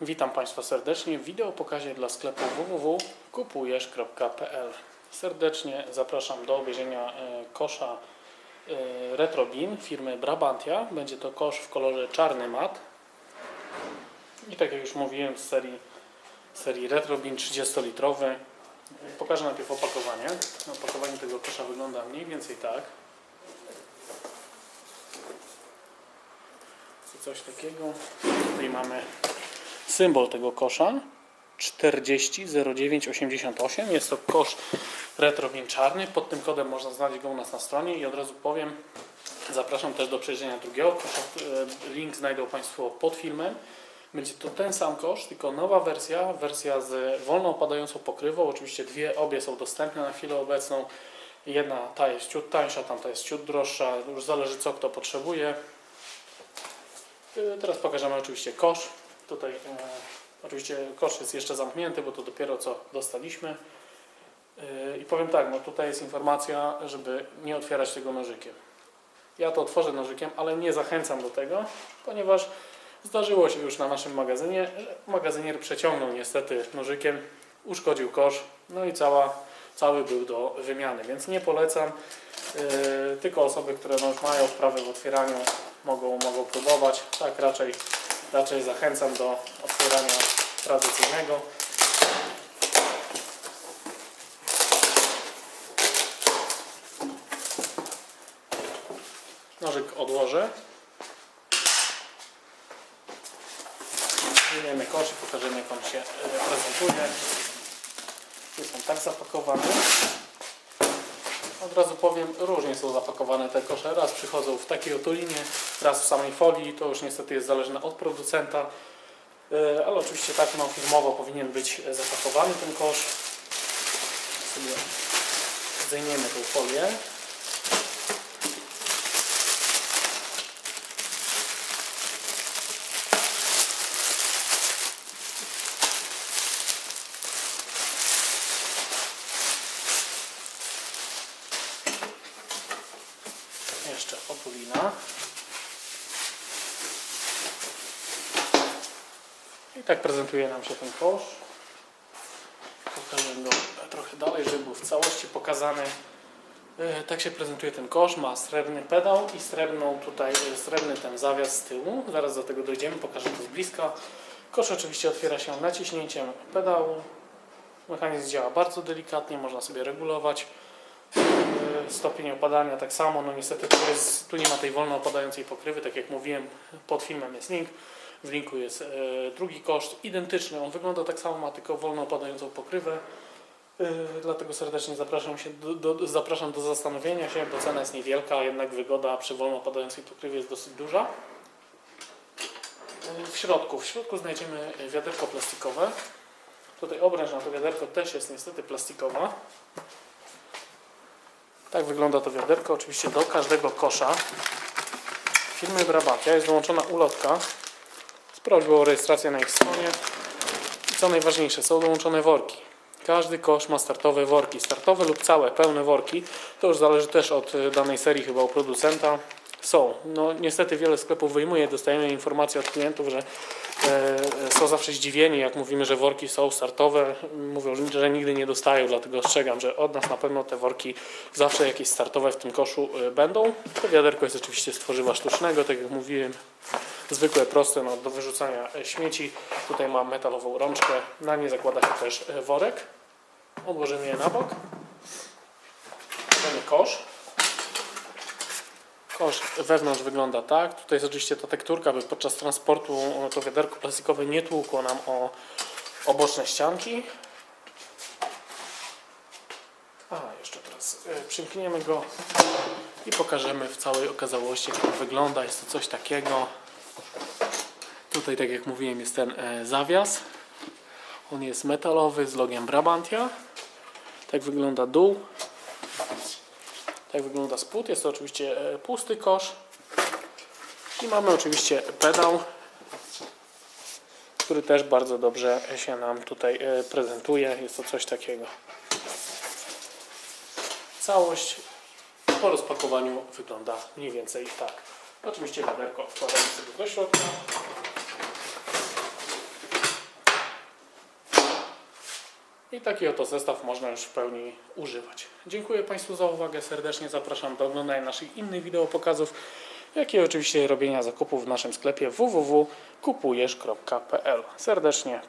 Witam Państwa serdecznie w wideo pokazie dla sklepu www.kupujesz.pl Serdecznie zapraszam do obejrzenia e, kosza e, Retrobin firmy Brabantia. Będzie to kosz w kolorze czarny mat. I tak jak już mówiłem z serii, serii Retrobin 30-litrowy. Pokażę najpierw opakowanie. Opakowanie tego kosza wygląda mniej więcej tak. Coś takiego. Tutaj mamy symbol tego kosza. 400988 jest to kosz retrowin czarny pod tym kodem można znaleźć go u nas na stronie. I od razu powiem zapraszam też do przejrzenia drugiego kosza. E, link znajdą Państwo pod filmem. Będzie to ten sam kosz, tylko nowa wersja. Wersja z wolno opadającą pokrywą. Oczywiście dwie, obie są dostępne na chwilę obecną. Jedna ta jest ciut tańsza, tamta jest ciut droższa. Już zależy co kto potrzebuje. E, Teraz pokażemy oczywiście kosz. Tutaj e, oczywiście kosz jest jeszcze zamknięty, bo to dopiero co dostaliśmy. E, I powiem tak, no tutaj jest informacja, żeby nie otwierać tego nożykiem. Ja to otworzę nożykiem, ale nie zachęcam do tego, ponieważ zdarzyło się już na naszym magazynie, że magazynier przeciągnął niestety nożykiem, uszkodził kosz, no i cała, cały był do wymiany, więc nie polecam. E, tylko osoby, które no mają wprawę w otwieraniu mogą, mogą próbować. Tak raczej, raczej zachęcam do otwierania tradycyjnego. Nożyk odłożę. Wyjmiemy kosz i pokażemy jak on się e, prezentuje. Jest on tak zapakowany. Od razu powiem, różnie są zapakowane te kosze. Raz przychodzą w takiej otulinie, raz w samej folii. To już niestety jest zależne od producenta. E, Ale oczywiście tak no, firmowo powinien być zapakowany ten kosz. Sobie zdejmiemy tą folię. Jeszcze otulina. I tak prezentuje nam się ten kosz. Pokażę go trochę dalej, żeby był w całości pokazany. E, Tak się prezentuje ten kosz. Ma srebrny pedał i srebrną tutaj, e, srebrny ten zawias z tyłu. Zaraz do tego dojdziemy, pokażę to z bliska. Kosz oczywiście otwiera się naciśnięciem pedału. Mechanizm działa bardzo delikatnie, można sobie regulować stopień opadania tak samo, no niestety tu, jest, tu nie ma tej wolno opadającej pokrywy, tak jak mówiłem, pod filmem jest link, w linku jest e, drugi koszt, identyczny, on wygląda tak samo, ma tylko wolno opadającą pokrywę, e, dlatego serdecznie zapraszam, się do, do, zapraszam do zastanowienia się, bo cena jest niewielka, a jednak wygoda przy wolno opadającej pokrywie jest dosyć duża. E, w środku, w środku znajdziemy wiaderko plastikowe, tutaj obręcz na to wiaderko też jest niestety plastikowa, tak wygląda to wiaderko. Oczywiście do każdego kosza firmy Brabantia jest dołączona ulotka z prośbą o rejestrację na ich stronie. I co najważniejsze, są dołączone worki. Każdy kosz ma startowe worki. Startowe lub całe, pełne worki. To już zależy też od y, danej serii, chyba u producenta. Są. No niestety wiele sklepów wyjmuje. Dostajemy informacje od klientów, że e, są zawsze zdziwieni, jak mówimy, że worki są startowe. Mówią, że nigdy nie dostają, dlatego ostrzegam, że od nas na pewno te worki zawsze jakieś startowe w tym koszu e, będą. To wiaderko jest oczywiście z tworzywa sztucznego, tak jak mówiłem. Zwykłe, proste no, do wyrzucania e, śmieci. Tutaj mam metalową rączkę. Na nie zakłada się też e, worek. Odłożymy je na bok. Mamy kosz. Kosz wewnątrz wygląda tak. Tutaj jest oczywiście ta tekturka, by podczas transportu to wiaderko plastikowe nie tłukło nam o, o boczne ścianki. A, jeszcze teraz e, przymkniemy go i pokażemy w całej okazałości, jak to wygląda. Jest to coś takiego. Tutaj, tak jak mówiłem, jest ten e, zawias. On jest metalowy z logiem Brabantia. Tak wygląda dół. Tak wygląda spód. Jest to oczywiście e, pusty kosz. I mamy oczywiście pedał, który też bardzo dobrze się nam tutaj e, prezentuje. Jest to coś takiego. Całość po rozpakowaniu wygląda mniej więcej tak. Oczywiście wiaderko wkładamy sobie do środka. I taki oto zestaw można już w pełni używać. Dziękuję Państwu za uwagę, serdecznie zapraszam do oglądania naszych innych wideo pokazów, jak i oczywiście robienia zakupów w naszym sklepie www.kupujesz.pl. Serdecznie pozdrawiam.